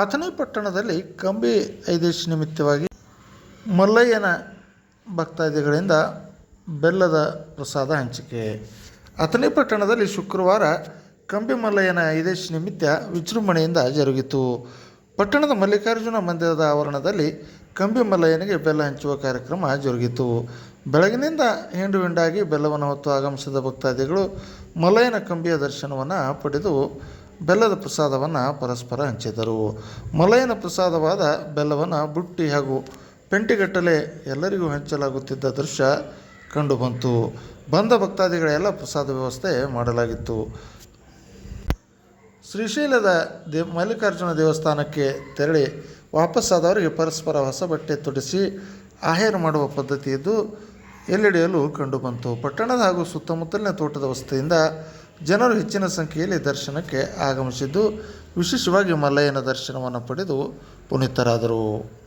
ಅಥಣಿ ಪಟ್ಟಣದಲ್ಲಿ ಕಂಬಿ ಐದೇಶ್ ನಿಮಿತ್ತವಾಗಿ ಮಲ್ಲಯ್ಯನ ಭಕ್ತಾದಿಗಳಿಂದ ಬೆಲ್ಲದ ಪ್ರಸಾದ ಹಂಚಿಕೆ. ಅಥಣಿ ಪಟ್ಟಣದಲ್ಲಿ ಶುಕ್ರವಾರ ಕಂಬಿ ಮಲ್ಲಯ್ಯನ ಐದೇಶ್ ನಿಮಿತ್ತ ವಿಜೃಂಭಣೆಯಿಂದ ಜರುಗಿತು. ಪಟ್ಟಣದ ಮಲ್ಲಿಕಾರ್ಜುನ ಮಂದಿರದ ಆವರಣದಲ್ಲಿ ಕಂಬಿ ಮಲ್ಲಯ್ಯನಿಗೆ ಬೆಲ್ಲ ಹಂಚುವ ಕಾರ್ಯಕ್ರಮ ಜರುಗಿತು. ಬೆಳಗಿನಿಂದ ಹಿಂಡು ಹಿಂಡಾಗಿ ಬೆಲ್ಲವನ್ನು ಹೊತ್ತು ಆಗಮಿಸಿದ ಭಕ್ತಾದಿಗಳು ಮಲ್ಲಯ್ಯನ ಕಂಬಿಯ ದರ್ಶನವನ್ನು ಪಡೆದು ಬೆಲ್ಲದ ಪ್ರಸಾದವನ್ನು ಪರಸ್ಪರ ಹಂಚಿದರು. ಮಲಯನ ಪ್ರಸಾದವಾದ ಬೆಲ್ಲವನ್ನು ಬುಟ್ಟಿ ಹಾಗೂ ಪೆಂಟಿಗಟ್ಟಲೆ ಎಲ್ಲರಿಗೂ ಹಂಚಲಾಗುತ್ತಿದ್ದ ದೃಶ್ಯ ಕಂಡುಬಂತು. ಬಂದ ಭಕ್ತಾದಿಗಳೆಲ್ಲ ಪ್ರಸಾದ ವ್ಯವಸ್ಥೆ ಮಾಡಲಾಗಿತ್ತು. ಶ್ರೀಶೈಲದ ದೇ ಮಲ್ಲಿಕಾರ್ಜುನ ದೇವಸ್ಥಾನಕ್ಕೆ ತೆರಳಿ ವಾಪಸ್ಸಾದವರಿಗೆ ಪರಸ್ಪರ ಹೊಸ ಬಟ್ಟೆ ತೊಡಿಸಿ ಆಹೇರು ಮಾಡುವ ಪದ್ಧತಿ ಇದ್ದು ಎಲ್ಲೆಡೆಯಲ್ಲೂ ಕಂಡುಬಂತು. ಪಟ್ಟಣದ ಹಾಗೂ ಸುತ್ತಮುತ್ತಲಿನ ತೋಟದ ವಸತಿಯಿಂದ ಜನರು ಹೆಚ್ಚಿನ ಸಂಖ್ಯೆಯಲ್ಲಿ ದರ್ಶನಕ್ಕೆ ಆಗಮಿಸಿದ್ದು ವಿಶೇಷವಾಗಿ ಮಲ್ಲಯ್ಯನ ದರ್ಶನವನ್ನು ಪಡೆದು ಪುನೀತರಾದರು.